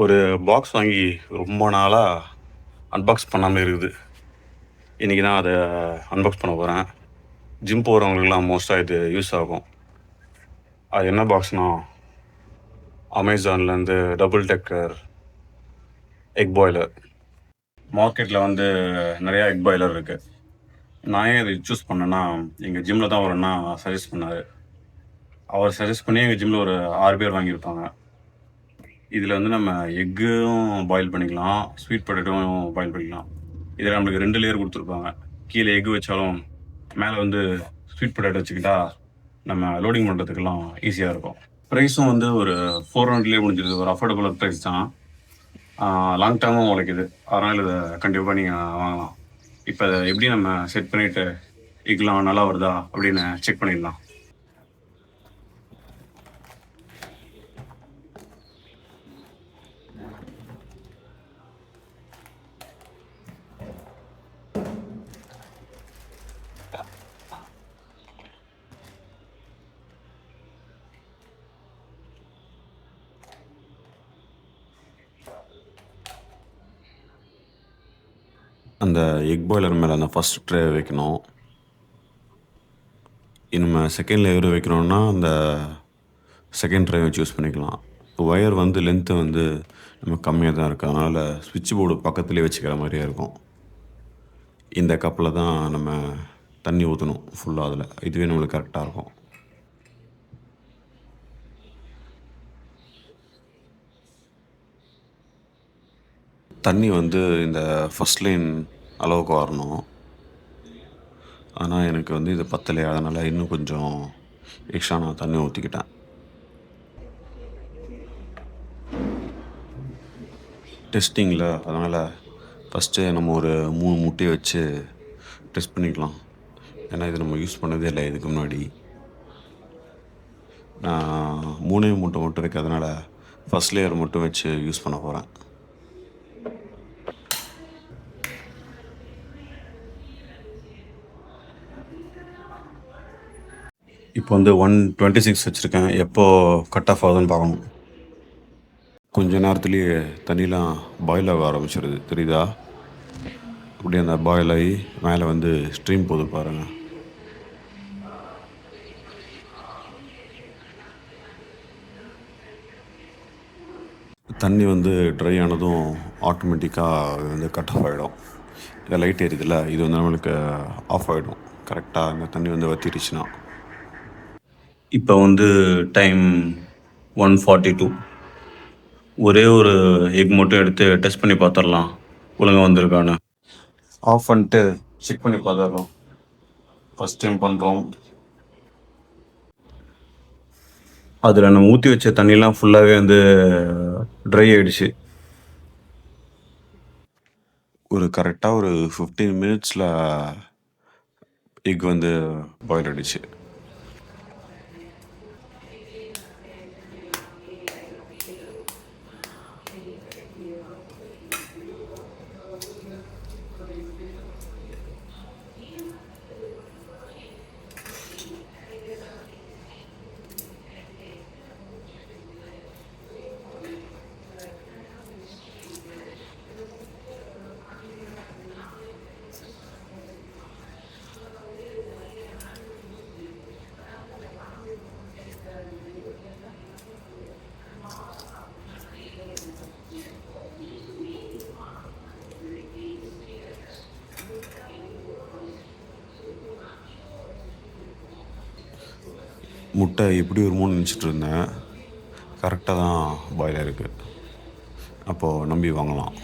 ஒரு பாக்ஸ் வாங்கி ரொம்ப நாளாக அன்பாக்ஸ் பண்ணாமல் இருக்குது. இன்றைக்கி தான் அதை அன்பாக்ஸ் பண்ண போகிறேன் ஜிம் போகிறவங்களுக்குலாம் மோஸ்ட்டாக இது யூஸ் ஆகும். அது என்ன பாக்ஸ்னால் அமேசான்லேருந்து டபுள் டெக்கர் எக் பாய்லர் மார்க்கெட்டில் வந்து நிறையா எக் பாய்லர் இருக்குது நான் ஏன் இது சூஸ் பண்ணேன்னா எங்கள் ஜிம்மில் தான் ஒரு அண்ணா சஜஸ்ட் பண்ணார். அவர் சஜஸ்ட் பண்ணி எங்கள் ஜிம்மில் ஒரு ஆறு பேர் வாங்கியிருப்பாங்க. இதில் வந்து நம்ம எக்கும் பாயில் பண்ணிக்கலாம் ஸ்வீட் பொட்டேட்டோவும் பாயில் பண்ணிக்கலாம். இதில் நம்மளுக்கு ரெண்டு லேயர் கொடுத்துருப்பாங்க. கீழே எக் வச்சாலும் மேலே வந்து ஸ்வீட் பொட்டேட்டோ வச்சுக்கிட்டா நம்ம லோடிங் பண்ணுறதுக்கெல்லாம் ஈஸியாக இருக்கும். ப்ரைஸும் வந்து ஒரு ஃபோர் ஹண்ட்ரட்லேயே முடிஞ்சிருது. ஒரு அஃபோர்டபுள் ப்ரைஸ் தான். லாங் டேர்மும் உழைக்குது. அதனால் இதை கண்டிப்பாக நீங்கள் வாங்கலாம். இப்போ எப்படி நம்ம செட் பண்ணிவிட்டு எக்லாம் நல்லா வருதா? அப்படின்னு செக் பண்ணிடலாம். அந்த எக் பாய்லர் மேலே அந்த ஃபஸ்ட் ட்ரே வைக்கணும். நம்ம செகண்ட் லேயர் வைக்கணும்னா அந்த செகண்ட் ட்ரை சூஸ் யூஸ் பண்ணிக்கலாம். இப்போ ஒயர் வந்து லென்த்து வந்து நம்ம கம்மியாக தான் இருக்குது அதனால் சுவிட்ச் போர்டு பக்கத்துலேயே வச்சுக்கிற மாதிரியே இருக்கும். இந்த கப்பில் தான் நம்ம தண்ணி ஊற்றணும் ஃபுல்லாக அதில். இதுவே நம்மளுக்கு கரெக்டாக இருக்கும். தண்ணி வந்து இந்த ஃபஸ்ட் லைன் அளவுக்கு வரணும். ஆனால் எனக்கு வந்து இது பத்தலையா. அதனால் இன்னும் கொஞ்சம் எக்ஸ்ட்ரா நான் தண்ணி ஊற்றிக்கிட்டேன் டெஸ்டிங்கில் அதனால் ஃபஸ்ட்டு நம்ம ஒரு மூணு முட்டையை வச்சு டெஸ்ட் பண்ணிக்கலாம். ஏன்னா இது நம்ம யூஸ் பண்ணதே இல்லை இதுக்கு முன்னாடி. நான் மூணே முட்டை மட்டும் வைக்கிறதுனால ஃபஸ்ட் லேயர் மட்டும் வச்சு யூஸ் பண்ண போகிறேன் இப்போ வந்து ஒன் டுவெண்ட்டி சிக்ஸ் வச்சுருக்கேன். எப்போ கட் ஆஃப் ஆகுதுன்னு பார்க்கணும். கொஞ்ச நேரத்துலேயே தண்ணிலாம் பாயில் ஆக ஆரம்பிச்சிருது. தெரியுதா? அப்படியே அந்த பாயில் ஆகி மேலே வந்து ஸ்ட்ரீம் போது பாருங்கள் தண்ணி வந்து ட்ரை ஆனதும் ஆட்டோமேட்டிக்காக வந்து கட் ஆஃப் ஆகிடும் இந்த லைட் எரியுதுல்ல இது வந்து நம்மளுக்கு ஆஃப் ஆகிடும் கரெக்டாக இந்த தண்ணி வந்து வத்திடுச்சுன்னா. இப்போ வந்து டைம் ஒன் ஃபார்ட்டி டூ. ஒரே ஒரு எக் மட்டும் எடுத்து டெஸ்ட் பண்ணி பார்த்துடலாம் ஒழுங்காக வந்திருக்கான்னு. ஆஃப் பண்ணிட்டு செக் பண்ணி பார்த்துடலாம் ஃபஸ்ட் டைம் பண்ணுறோம் அதில் நம்ம ஊற்றி வச்ச தண்ணிலாம் ஃபுல்லாகவே வந்து ட்ரை ஆகிடுச்சு ஒரு கரெக்டாக ஒரு ஃபிஃப்டீன் மினிட்ஸில் எக் வந்து பாயில் ஆகிடுச்சு you. முட்டை எப்படி வருமோன்னு நினச்சிட்டு இருந்தேன். கரெக்டாக தான் பாயில் இருக்குது அப்போது நம்பி வாங்கலாம்.